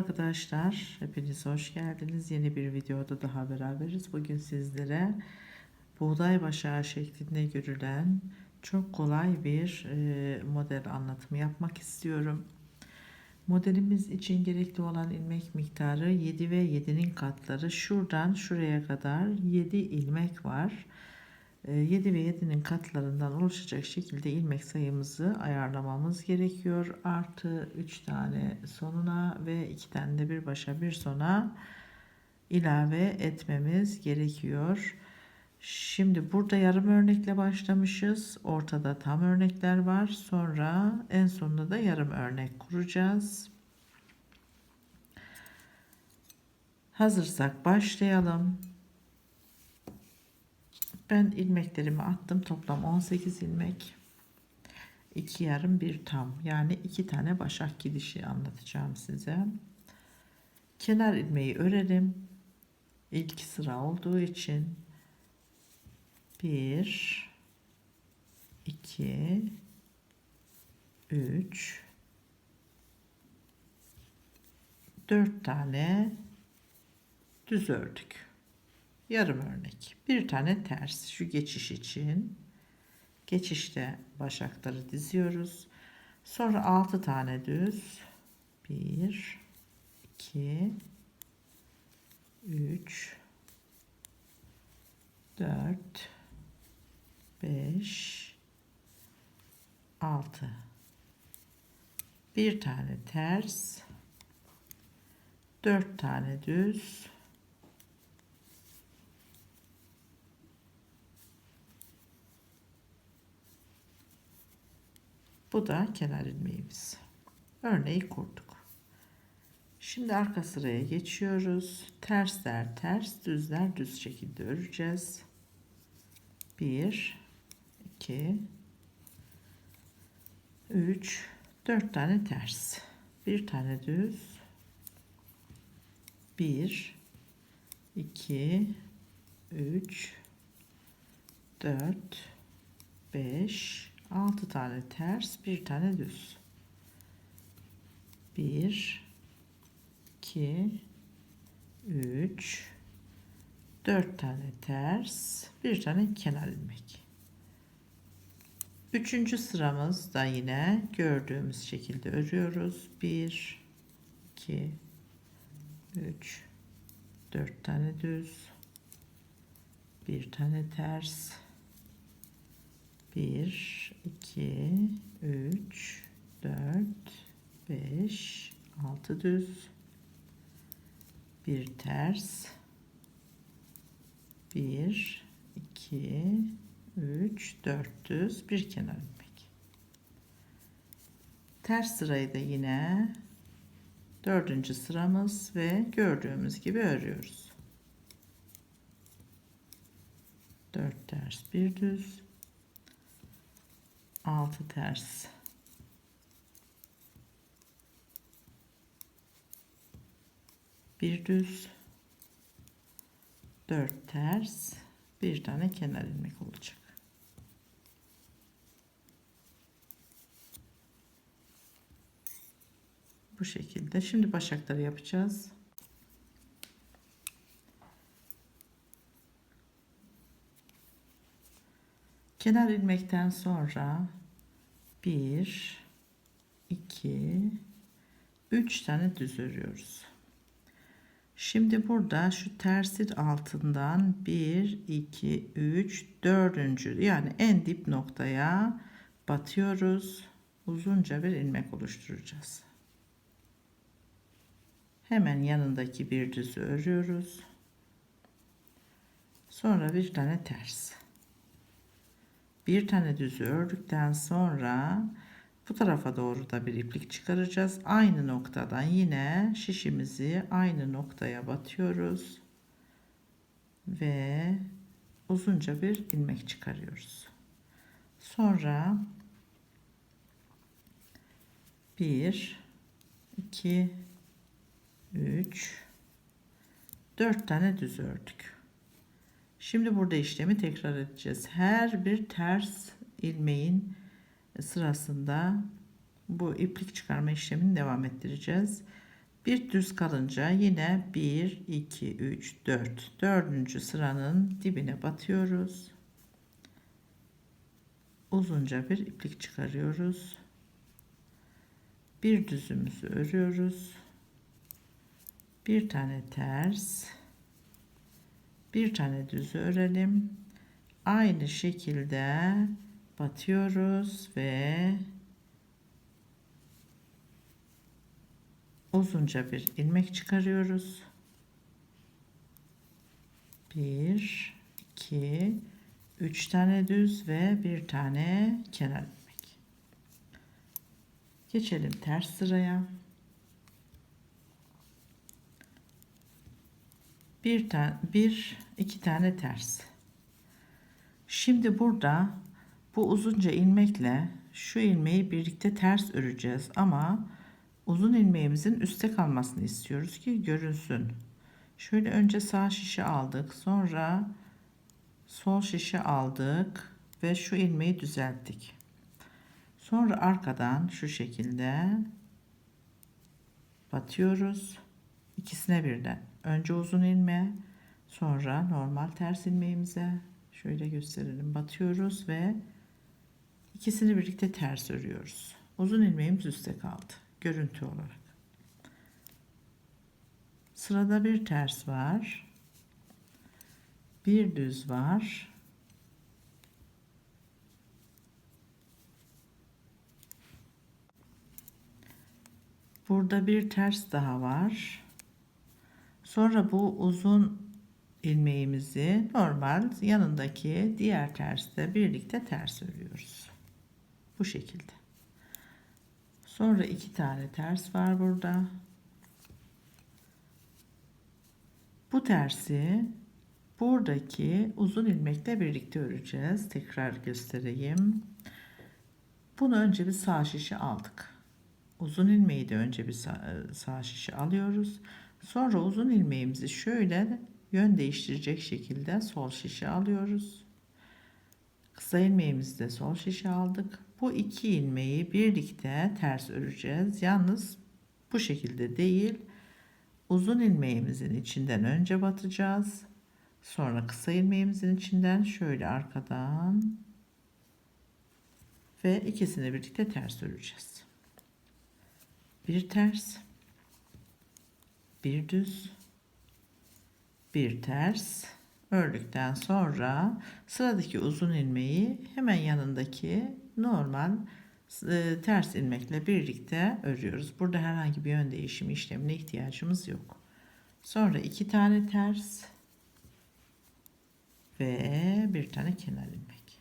arkadaşlar, hepiniz hoş geldiniz. Yeni bir videoda daha beraberiz. Bugün sizlere buğday başağı şeklinde görülen çok kolay bir e, model anlatımı yapmak istiyorum. Modelimiz için gerekli olan ilmek miktarı 7 ve 7'nin katları. Şuradan şuraya kadar 7 ilmek var. 7 ve 7'nin katlarından oluşacak şekilde ilmek sayımızı ayarlamamız gerekiyor. Artı 3 tane sonuna ve 2 tane de bir başa bir sona ilave etmemiz gerekiyor. Şimdi burada yarım örnekle başlamışız. Ortada tam örnekler var. Sonra en sonunda da yarım örnek kuracağız. Hazırsak başlayalım. Ben ilmeklerimi attım. Toplam 18 ilmek. 2 yarım bir tam. Yani 2 tane başak gidişi anlatacağım size. Kenar ilmeği örelim. İlk sıra olduğu için 1 2 3 4 tane düz ördük yarım örnek. Bir tane ters şu geçiş için. Geçişte başakları diziyoruz. Sonra 6 tane düz. 1 2 3 4 5 6 bir tane ters 4 tane düz Bu da kenar ilmeğimiz. Örneği kurduk. Şimdi arka sıraya geçiyoruz. Tersler ters, düzler düz şekilde öreceğiz. 1 2 3 4 tane ters. Bir tane düz. 1 2 3 4 5 6 tane ters, bir tane düz. 1 2 3 4 tane ters, bir tane kenar ilmek. Üçüncü sıramız da yine gördüğümüz şekilde örüyoruz. 1 2 3 4 tane düz, bir tane ters, 1 2 3 4 5 6 düz. Bir ters. 1 2 3 4 düz. Bir kenar ilmek ters sırayı da yine dördüncü sıramız ve gördüğümüz gibi örüyoruz. 4 ters bir düz 6 ters. Bir düz. 4 ters. Bir tane kenar ilmek olacak. Bu şekilde. Şimdi başakları yapacağız kenar ilmekten sonra 1 2 3 tane düz örüyoruz. Şimdi burada şu tersin altından 1 2 3 dördüncü yani en dip noktaya batıyoruz. Uzunca bir ilmek oluşturacağız. Hemen yanındaki bir düzü örüyoruz. Sonra bir tane ters bir tane düzü ördükten sonra bu tarafa doğru da bir iplik çıkaracağız. Aynı noktadan yine şişimizi aynı noktaya batıyoruz. Ve uzunca bir ilmek çıkarıyoruz. Sonra 1 2 3 4 tane düz ördük. Şimdi burada işlemi tekrar edeceğiz. Her bir ters ilmeğin sırasında bu iplik çıkarma işlemini devam ettireceğiz. Bir düz kalınca yine 1, 2, 3, 4. Dördüncü sıranın dibine batıyoruz. Uzunca bir iplik çıkarıyoruz. Bir düzümüzü örüyoruz. Bir tane ters. Bir tane düzü örelim. Aynı şekilde batıyoruz ve uzunca bir ilmek çıkarıyoruz. 1 2 3 tane düz ve bir tane kenar ilmek. Geçelim ters sıraya. Bir tane bir iki tane ters. Şimdi burada bu uzunca ilmekle şu ilmeği birlikte ters öreceğiz ama uzun ilmeğimizin üstte kalmasını istiyoruz ki görünsün. Şöyle önce sağ şişi aldık. Sonra sol şişi aldık ve şu ilmeği düzelttik. Sonra arkadan şu şekilde batıyoruz. İkisine birden. Önce uzun ilme, sonra normal ters ilmeğimize şöyle gösterelim. Batıyoruz ve ikisini birlikte ters örüyoruz. Uzun ilmeğimiz üstte kaldı görüntü olarak. Sırada bir ters var. Bir düz var. Burada bir ters daha var. Sonra bu uzun ilmeğimizi normal yanındaki diğer tersle birlikte ters örüyoruz. Bu şekilde. Sonra iki tane ters var burada. Bu tersi buradaki uzun ilmekle birlikte öreceğiz. Tekrar göstereyim. Bunu önce bir sağ şişi aldık. Uzun ilmeği de önce bir sağ, sağ şişi alıyoruz. Sonra uzun ilmeğimizi şöyle yön değiştirecek şekilde sol şişe alıyoruz. Kısa ilmeğimizi de sol şişe aldık. Bu iki ilmeği birlikte ters öreceğiz. Yalnız bu şekilde değil. Uzun ilmeğimizin içinden önce batacağız. Sonra kısa ilmeğimizin içinden şöyle arkadan ve ikisini birlikte ters öreceğiz. Bir ters, bir düz, bir ters ördükten sonra sıradaki uzun ilmeği hemen yanındaki normal e, ters ilmekle birlikte örüyoruz. Burada herhangi bir yön değişimi işlemine ihtiyacımız yok. Sonra iki tane ters ve bir tane kenar ilmek.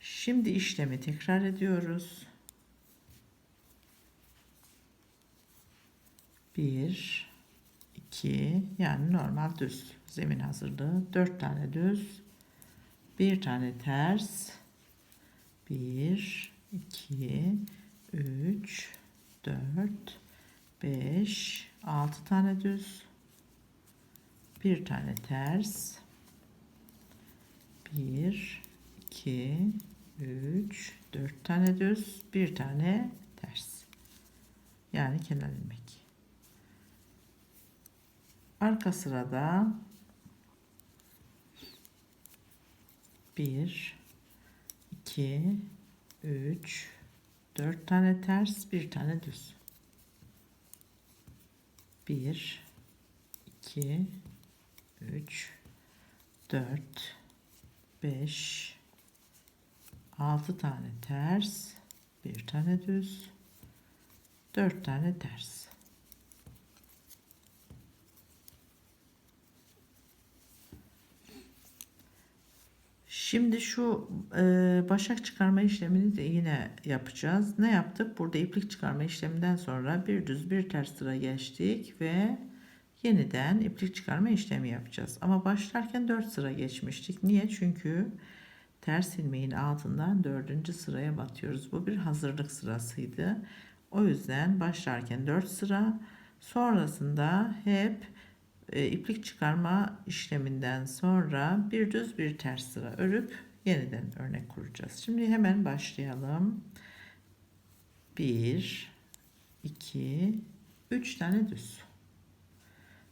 Şimdi işlemi tekrar ediyoruz. Bir, iki, yani normal düz. Zemin hazırlığı. Dört tane düz, bir tane ters, 1 2 3 4 5 6 tane düz. Bir tane ters. 1 2 3 4 tane düz. Bir tane ters. Yani kenar ilmek arka sırada 1 2 3 4 tane ters bir tane düz. 1 2 3 4 5 6 tane ters bir tane düz 4 tane ters Şimdi şu e, başak çıkarma işlemini de yine yapacağız. Ne yaptık? Burada iplik çıkarma işleminden sonra bir düz bir ters sıra geçtik ve yeniden iplik çıkarma işlemi yapacağız. Ama başlarken 4 sıra geçmiştik. Niye? Çünkü ters ilmeğin altından 4. sıraya batıyoruz. Bu bir hazırlık sırasıydı. O yüzden başlarken 4 sıra sonrasında hep e, iplik çıkarma işleminden sonra bir düz bir ters sıra örüp yeniden örnek kuracağız. Şimdi hemen başlayalım. 1 2 3 tane düz.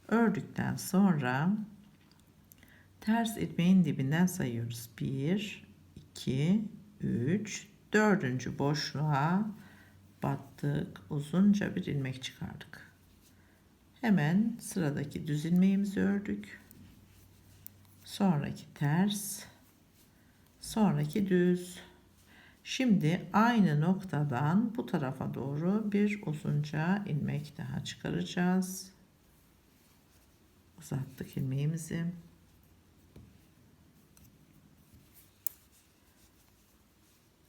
Ördükten sonra ters ilmeğin dibinden sayıyoruz. 1 2 3 dördüncü boşluğa battık. Uzunca bir ilmek çıkardık. Hemen sıradaki düz ilmeğimizi ördük. Sonraki ters. Sonraki düz. Şimdi aynı noktadan bu tarafa doğru bir uzunca ilmek daha çıkaracağız. Uzattık ilmeğimizi.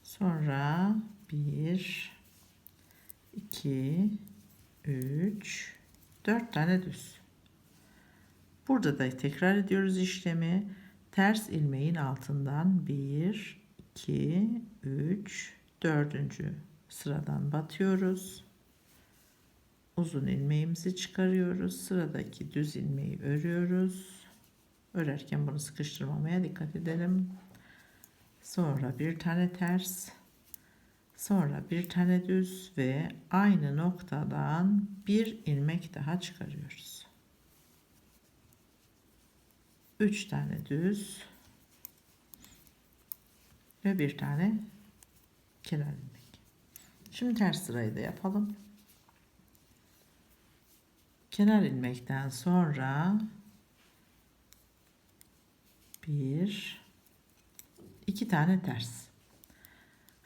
Sonra 1 2 3 4 tane düz. Burada da tekrar ediyoruz işlemi. Ters ilmeğin altından 1 2 3 4. sıradan batıyoruz. Uzun ilmeğimizi çıkarıyoruz. Sıradaki düz ilmeği örüyoruz. Örerken bunu sıkıştırmamaya dikkat edelim. Sonra bir tane ters. Sonra bir tane düz ve aynı noktadan bir ilmek daha çıkarıyoruz. 3 tane düz ve bir tane kenar ilmek. Şimdi ters sırayı da yapalım. Kenar ilmekten sonra bir iki tane ters.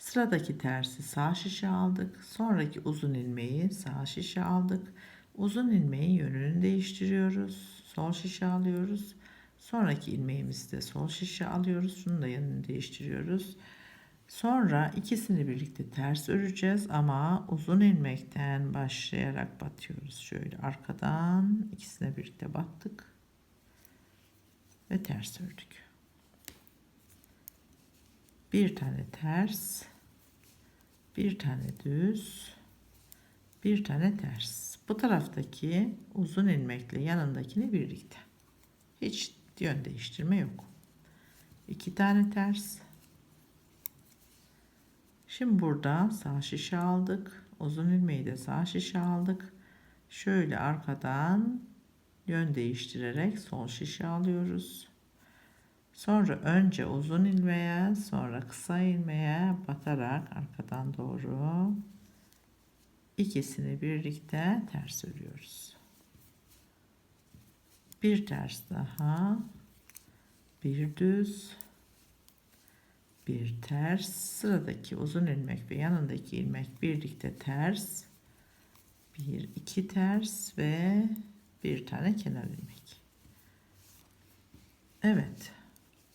Sıradaki tersi sağ şişe aldık. Sonraki uzun ilmeği sağ şişe aldık. Uzun ilmeğin yönünü değiştiriyoruz. Sol şişe alıyoruz. Sonraki ilmeğimizi de sol şişe alıyoruz. Şunu da yönünü değiştiriyoruz. Sonra ikisini birlikte ters öreceğiz ama uzun ilmekten başlayarak batıyoruz. Şöyle arkadan ikisine birlikte battık ve ters ördük. Bir tane ters, bir tane düz, bir tane ters. Bu taraftaki uzun ilmekle yanındakini birlikte. Hiç yön değiştirme yok. İki tane ters. Şimdi burada sağ şişe aldık. Uzun ilmeği de sağ şişe aldık. Şöyle arkadan yön değiştirerek sol şişe alıyoruz. Sonra önce uzun ilmeğe, sonra kısa ilmeğe batarak arkadan doğru ikisini birlikte ters örüyoruz. Bir ters daha, bir düz, bir ters, sıradaki uzun ilmek ve yanındaki ilmek birlikte ters, bir iki ters ve bir tane kenar ilmek. Evet.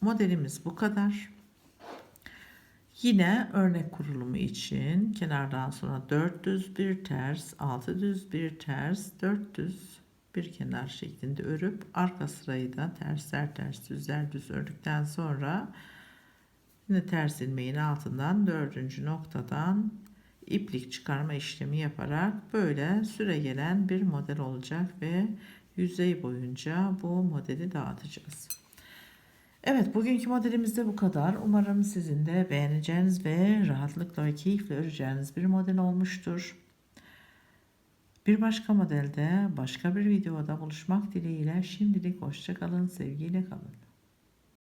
Modelimiz bu kadar. Yine örnek kurulumu için kenardan sonra 4 düz bir ters, 6 düz bir ters, 4 düz bir kenar şeklinde örüp arka sırayı da tersler ters düzler düz ördükten sonra yine ters ilmeğin altından dördüncü noktadan iplik çıkarma işlemi yaparak böyle süre gelen bir model olacak ve yüzey boyunca bu modeli dağıtacağız. Evet bugünkü modelimiz de bu kadar. Umarım sizin de beğeneceğiniz ve rahatlıkla ve keyifle öreceğiniz bir model olmuştur. Bir başka modelde başka bir videoda buluşmak dileğiyle şimdilik hoşçakalın, sevgiyle kalın.